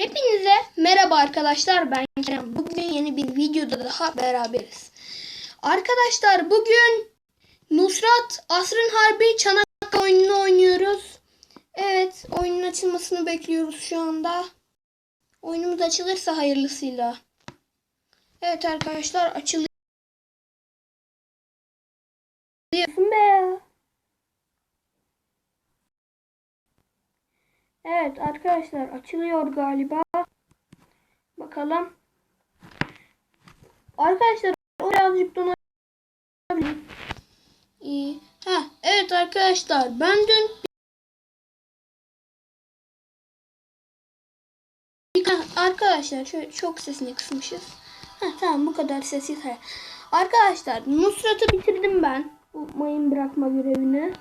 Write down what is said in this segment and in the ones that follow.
Hepinize merhaba arkadaşlar ben Kerem. Bugün yeni bir videoda daha beraberiz. Arkadaşlar bugün Nusrat Asrın Harbi Çanakkale oyununu oynuyoruz. Evet oyunun açılmasını bekliyoruz şu anda. Oyunumuz açılırsa hayırlısıyla. Evet arkadaşlar açılıyor. Be. Evet arkadaşlar açılıyor galiba. Bakalım. Arkadaşlar o birazcık donabilir. İyi. Ha evet arkadaşlar ben dün arkadaşlar şöyle çok sesini kısmışız. Ha, tamam bu kadar ses yeter. Arkadaşlar Nusrat'ı bitirdim ben. Bu mayın bırakma görevini.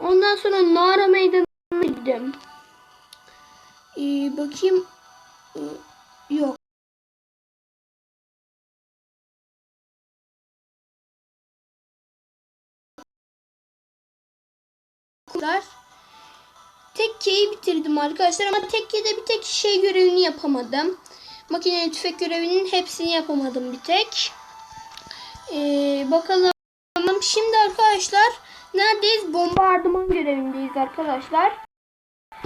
Ondan sonra Nara Meydanı'na gittim. Ee, bakayım. Ee, yok. kadar. Tekkeyi bitirdim arkadaşlar ama tekkede bir tek şey görevini yapamadım. Makineli tüfek görevinin hepsini yapamadım bir tek. Ee, bakalım. Şimdi arkadaşlar neredeyiz? Bombardıman görevindeyiz arkadaşlar.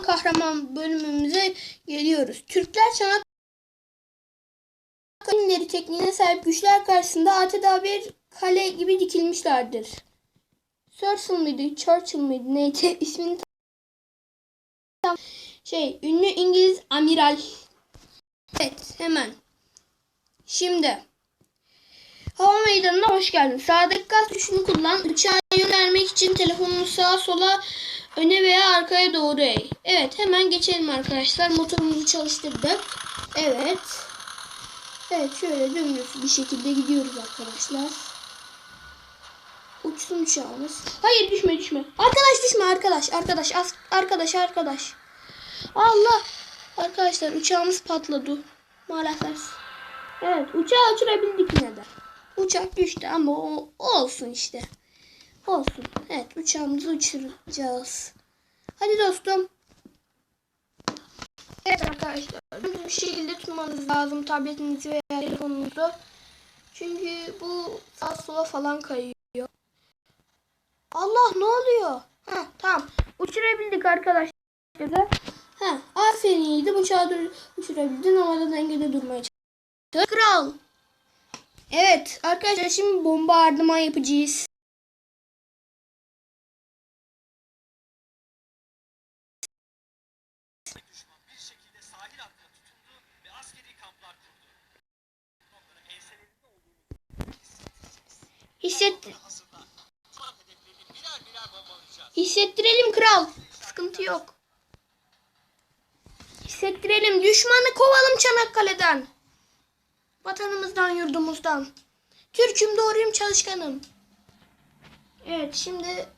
Kahraman bölümümüze geliyoruz. Türkler Çanakkale'leri tekniğine sahip güçler karşısında adeta bir kale gibi dikilmişlerdir. Churchill mıydı? Churchill mıydı? Neydi? İsmini tam şey ünlü İngiliz amiral. Evet hemen. Şimdi hava meydanına hoş geldin. Sağdaki gaz tuşunu kullan. Uçağa yön vermek için telefonunu sağa sola öne veya arkaya doğru eğ. Evet hemen geçelim arkadaşlar. Motorumuzu çalıştırdık. Evet. Evet şöyle dümdüz bir şekilde gidiyoruz arkadaşlar. Uçsun uçağımız. Hayır düşme düşme. Arkadaş düşme arkadaş. Arkadaş arkadaş arkadaş. Allah. Arkadaşlar uçağımız patladı. Maalesef. Evet uçağı uçurabildik yine de. Uçak düştü ama o, olsun işte. Olsun. Evet uçağımızı uçuracağız. Hadi dostum. Evet arkadaşlar. Bir şekilde tutmanız lazım tabletinizi veya telefonunuzu. Çünkü bu sağa sola falan kayıyor. Allah ne oluyor? Ha tamam. Uçurabildik arkadaşlar. Ha aferin yiğidim uçağı dur uçurabildin havada dengede durmaya çalıştın. Kral. Evet arkadaşlar şimdi bombardıman yapacağız. Hisset hazırlan. Düşman hedeflerini birer birer bombalayacağız. hissettirelim kral. Sıkıntı yok. Hissettirelim. Düşmanı kovalım Çanakkale'den. Vatanımızdan, yurdumuzdan. Türk'üm, doğruyum, çalışkanım. Evet, şimdi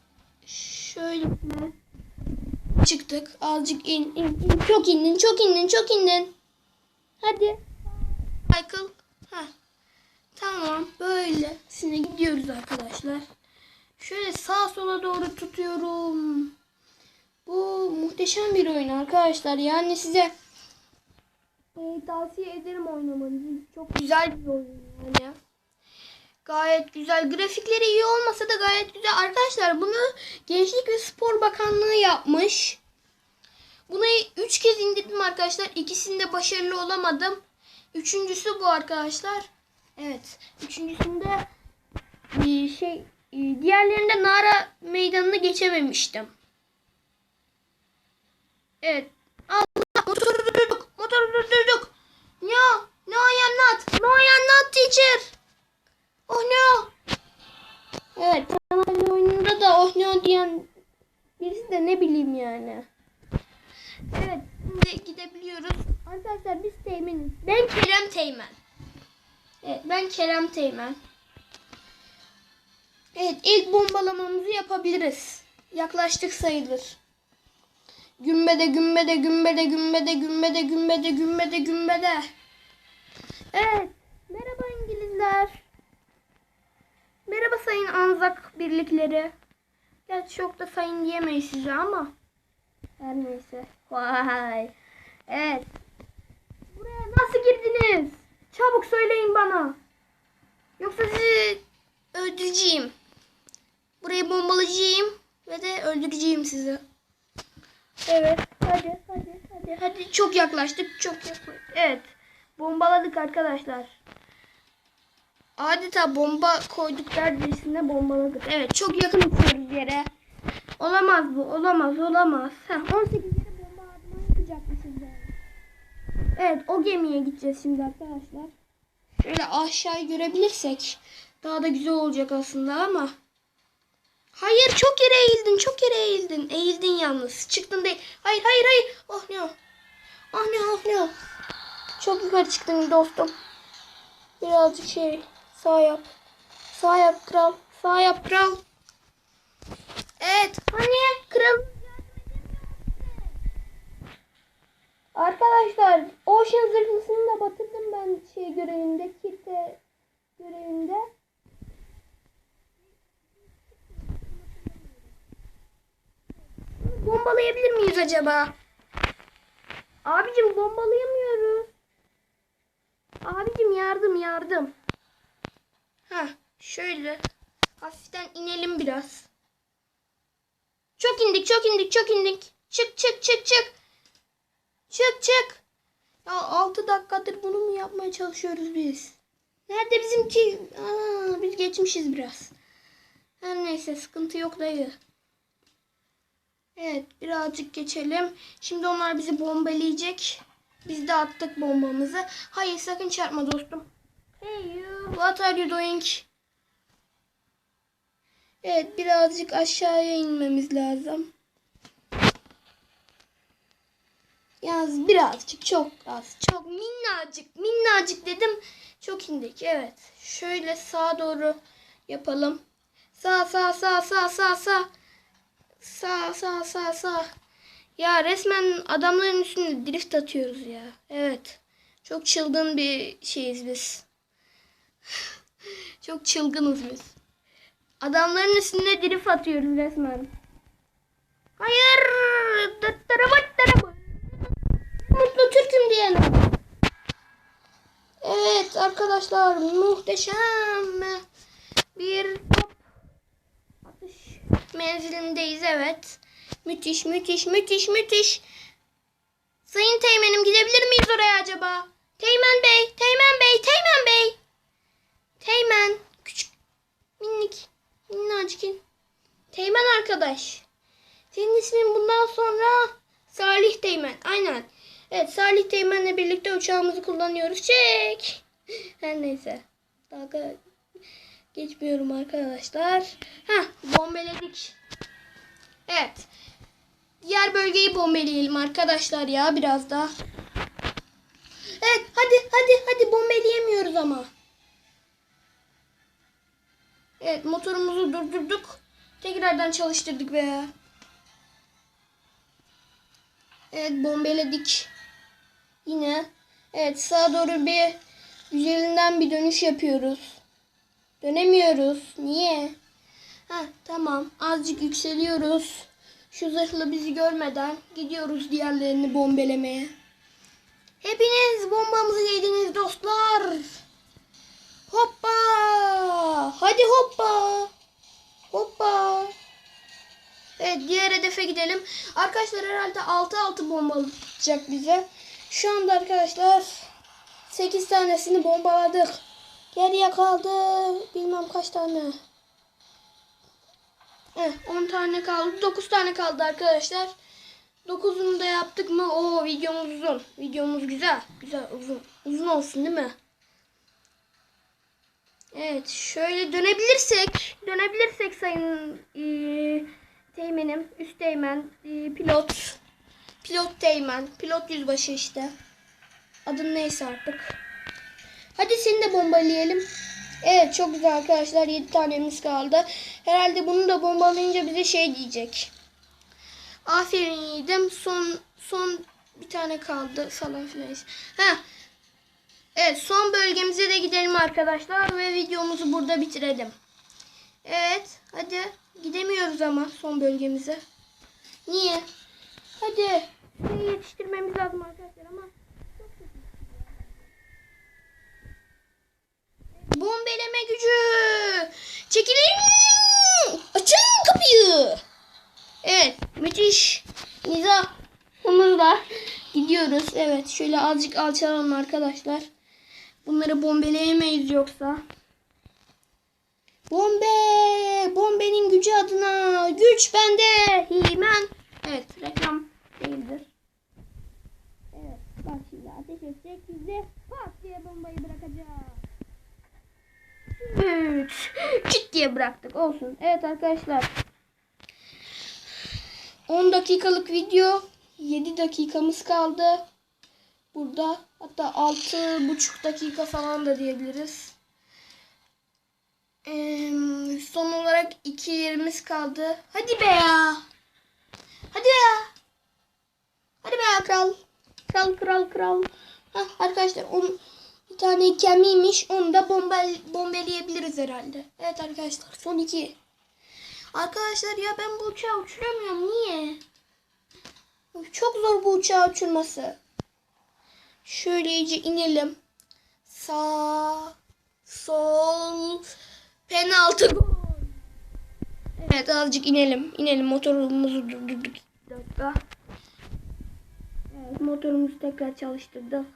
şöyle çıktık. Azıcık in, in, in. Çok indin, çok indin, çok indin. Hadi. Michael. Tamam, böyle. Şimdi gidiyoruz arkadaşlar. Şöyle sağa sola doğru tutuyorum. Bu muhteşem bir oyun arkadaşlar. Yani size e, tavsiye ederim oynamanızı. Çok güzel bir oyun yani. Gayet güzel. Grafikleri iyi olmasa da gayet güzel. Arkadaşlar bunu Gençlik ve Spor Bakanlığı yapmış. Bunu 3 kez indirdim arkadaşlar. İkisinde başarılı olamadım. Üçüncüsü bu arkadaşlar. Evet. Üçüncüsünde bir şey e, diğerlerinde Nara meydanını geçememiştim. Evet. Yapabiliriz. Yaklaştık sayılır. Gümbede gümbede gümbede gümbede gümbede gümbede gümbede gümbede. Evet. Merhaba İngilizler. Merhaba sayın Anzak birlikleri. Gerçi çok da sayın diyemeyiz size ama. Her neyse. Vay. Evet. nasıl girdiniz? Çabuk söyleyin bana. Yoksa sizi öldüreceğim. Burayı bombalayacağım ve de öldüreceğim sizi. Evet, hadi, hadi, hadi, hadi. Çok yaklaştık, çok yaklaştık. Evet, bombaladık arkadaşlar. Adeta bomba koyduk dercesinde bombaladık. Evet, çok yakın uçuyoruz yere. Olamaz bu, olamaz, olamaz. Heh, 18 yere bomba atmayı yapacakmışız yani. Evet, o gemiye gideceğiz şimdi arkadaşlar. Şöyle aşağıyı görebilirsek daha da güzel olacak aslında ama. Hayır çok yere eğildin çok yere eğildin. Eğildin yalnız. Çıktın değil. Hayır hayır hayır. Oh ne o. Ah ne ah ne o. Çok yukarı çıktın dostum. Birazcık şey sağ yap. Sağ yap kral. Sağ yap kral. Evet hani kral. Arkadaşlar Ocean zırhlısını da batırdım ben şey görevinde. Kirte görevinde. Bombalayabilir miyiz acaba? Abicim bombalayamıyoruz. Abicim yardım yardım. Ha şöyle hafiften inelim biraz. Çok indik çok indik çok indik. Çık çık çık çık. Çık çık. Ya 6 dakikadır bunu mu yapmaya çalışıyoruz biz? Nerede bizimki? Aa, biz geçmişiz biraz. Her neyse sıkıntı yok dayı. Evet birazcık geçelim. Şimdi onlar bizi bombalayacak. Biz de attık bombamızı. Hayır sakın çarpma dostum. Hey you, what are you doing? Evet birazcık aşağıya inmemiz lazım. Yalnız birazcık çok az. Çok minnacık minnacık dedim. Çok indik evet. Şöyle sağa doğru yapalım. Sağ sağ sağ sağ sağ sağ. Sağ sağ sağ sağ. Ya resmen adamların üstünde drift atıyoruz ya. Evet. Çok çılgın bir şeyiz biz. Çok çılgınız biz. Adamların üstünde drift atıyoruz resmen. Hayır. Dıttırıbıttırıbı. Mutlu Türk'üm diyelim. Evet arkadaşlar muhteşem bir menzilindeyiz evet. Müthiş müthiş müthiş müthiş. Sayın Teğmen'im gidebilir miyiz oraya acaba? Teğmen Bey, Teğmen Bey, Teğmen Bey. Teğmen, küçük, minik, minnacık. Teğmen arkadaş. Senin ismin bundan sonra Salih Teğmen. Aynen. Evet Salih Teğmen'le birlikte uçağımızı kullanıyoruz. Çek. Her neyse. Dalga geçmiyorum arkadaşlar. Ha bombeledik. Evet. Diğer bölgeyi bombeleyelim arkadaşlar ya biraz daha. Evet hadi hadi hadi bombaleyemiyoruz ama. Evet motorumuzu durdurduk. Tekrardan çalıştırdık veya. Evet bombeledik. Yine. Evet sağa doğru bir güzelinden bir dönüş yapıyoruz. Dönemiyoruz. Niye? Ha tamam. Azıcık yükseliyoruz. Şu zırhlı bizi görmeden gidiyoruz diğerlerini bombelemeye. Hepiniz bombamızı yediniz dostlar. Hoppa! Hadi hoppa! Hoppa! Evet diğer hedefe gidelim. Arkadaşlar herhalde 6-6 bombalayacak bize. Şu anda arkadaşlar 8 tanesini bombaladık. Geriye kaldı bilmem kaç tane. Eh, 10 tane kaldı. 9 tane kaldı arkadaşlar. 9'unu da yaptık mı? Oo videomuz uzun. Videomuz güzel. Güzel uzun. Uzun olsun değil mi? Evet şöyle dönebilirsek dönebilirsek sayın eee teğmenim, üst teğmen, eee, pilot, pilot teğmen, pilot yüzbaşı işte. Adın neyse artık. Hadi seni de bombalayalım. Evet çok güzel arkadaşlar 7 tanemiz kaldı. Herhalde bunu da bombalayınca bize şey diyecek. Aferin yiğidim. Son son bir tane kaldı falan filan. Ha. Evet son bölgemize de gidelim arkadaşlar ve videomuzu burada bitirelim. Evet hadi gidemiyoruz ama son bölgemize. Niye? Hadi. Yetiştirmemiz lazım arkadaşlar ama Bombeleme gücü. Çekilin. Açın kapıyı. Evet. Müthiş. Niza. Onunla gidiyoruz. Evet. Şöyle azıcık alçalalım arkadaşlar. Bunları bombeleyemeyiz yoksa. Bombe. Bombenin gücü adına. Güç bende. Hemen. Evet. Reklam değildir. Evet. Bak şimdi ateş edecek. Biz de pat diye bombayı bırakacağız. 3. Çıt diye bıraktık. Olsun. Evet arkadaşlar. 10 dakikalık video. 7 dakikamız kaldı. Burada hatta 6,5 dakika falan da diyebiliriz. Ee, son olarak 2 yerimiz kaldı. Hadi be ya. Hadi ya. Hadi be ya kral. Kral kral kral. Heh, arkadaşlar onu bir tane kemiğiymiş. Onu da bomba, bombeleyebiliriz herhalde. Evet arkadaşlar son iki. Arkadaşlar ya ben bu uçağı uçuramıyorum. Niye? Çok zor bu uçağı uçurması. Şöyle inelim. Sağ, sol, penaltı gol. Evet azıcık inelim. İnelim motorumuzu durdurduk. Dakika. Evet motorumuzu tekrar çalıştırdık.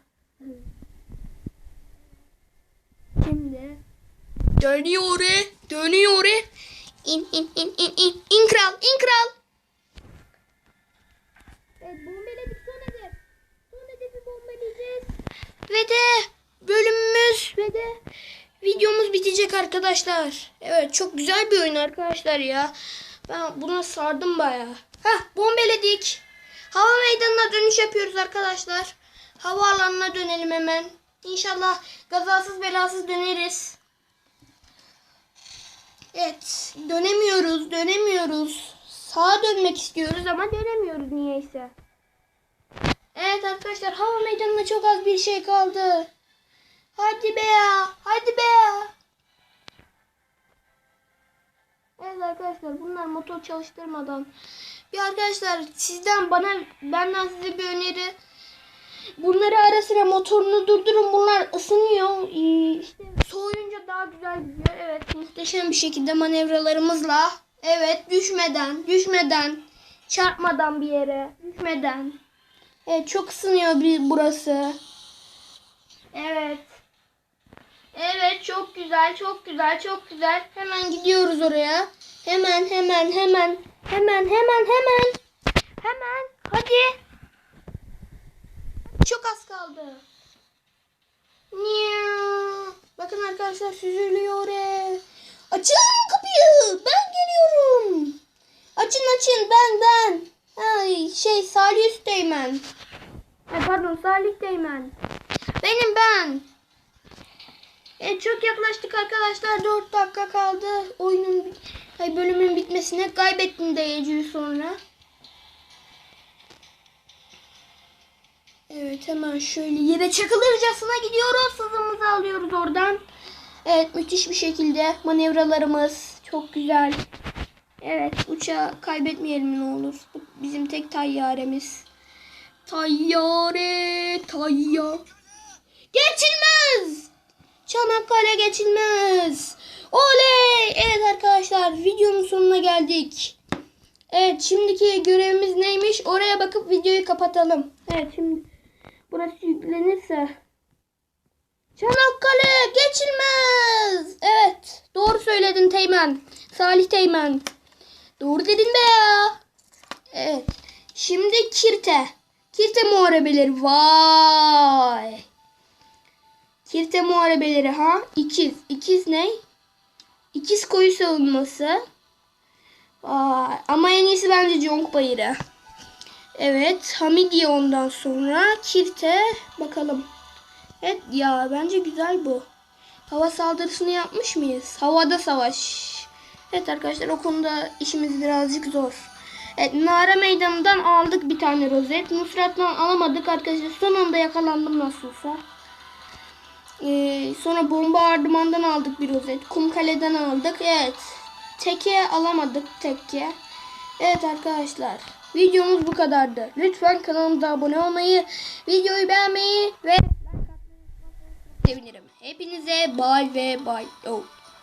Şimdi dönüyor, dönüyor. İn in in in in in kral, in kral. Evet bombeledik son hedef. Son hedefi bombaleyeceğiz. Ve de bölümümüz ve de videomuz bitecek arkadaşlar. Evet çok güzel bir oyun arkadaşlar ya. Ben buna sardım bayağı. Hah bombeledik. Hava meydanına dönüş yapıyoruz arkadaşlar. Havaalanına dönelim hemen. İnşallah kazasız belasız döneriz. Evet dönemiyoruz dönemiyoruz. Sağa dönmek istiyoruz ama dönemiyoruz niyeyse. Evet arkadaşlar hava meydanına çok az bir şey kaldı. Hadi be ya. Hadi be ya. Evet arkadaşlar bunlar motor çalıştırmadan. Bir arkadaşlar sizden bana benden size bir öneri. Bunları ara sıra motorunu durdurun. Bunlar ısınıyor. Ee, işte soğuyunca daha güzel gidiyor. Evet muhteşem bir şekilde manevralarımızla. Evet düşmeden, düşmeden, çarpmadan bir yere, düşmeden. Evet çok ısınıyor bir burası. Evet. Evet çok güzel, çok güzel, çok güzel. Hemen gidiyoruz oraya. Hemen, hemen, hemen, hemen, hemen, hemen. Hemen. Hadi. Çok az kaldı. Bakın arkadaşlar süzülüyor. e. Açın kapıyı. Ben geliyorum. Açın açın ben ben. Ay şey Salih Üsteğmen. Ay, pardon Salih Teğmen. Benim ben. E, çok yaklaştık arkadaşlar. 4 dakika kaldı. Oyunun ay, bölümün bitmesine. Kaybettim deyeceği sonra. Evet hemen şöyle yere çakılırcasına gidiyoruz. Hızımızı alıyoruz oradan. Evet müthiş bir şekilde manevralarımız çok güzel. Evet uçağı kaybetmeyelim ne olur. Bu bizim tek tayyaremiz. Tayyare tayya. Geçilmez. Çanakkale geçilmez. Oley. Evet arkadaşlar videonun sonuna geldik. Evet şimdiki görevimiz neymiş? Oraya bakıp videoyu kapatalım. Evet şimdi burası yüklenirse. Çanakkale geçilmez. Evet doğru söyledin Teğmen. Salih Teğmen. Doğru dedin be ya. Evet. Şimdi Kirte. Kirte muharebeleri. Vay. Kirte muharebeleri ha. İkiz. İkiz ne? İkiz koyu savunması. Vay. Ama en iyisi bence Jonk Bayırı. Evet. Hamidiye ondan sonra. Kirte. Bakalım. Evet ya bence güzel bu. Hava saldırısını yapmış mıyız? Havada savaş. Evet arkadaşlar o konuda işimiz birazcık zor. Evet Nara Meydanı'ndan aldık bir tane rozet. Nusrat'tan alamadık arkadaşlar. Son anda yakalandım nasılsa. Ee, sonra bombardımandan aldık bir rozet. Kumkale'den aldık. Evet. Teke alamadık tekke. Evet arkadaşlar. Videomuz bu kadardı. Lütfen kanalımıza abone olmayı, videoyu beğenmeyi ve sevinirim. Hepinize bay ve bay. Oh.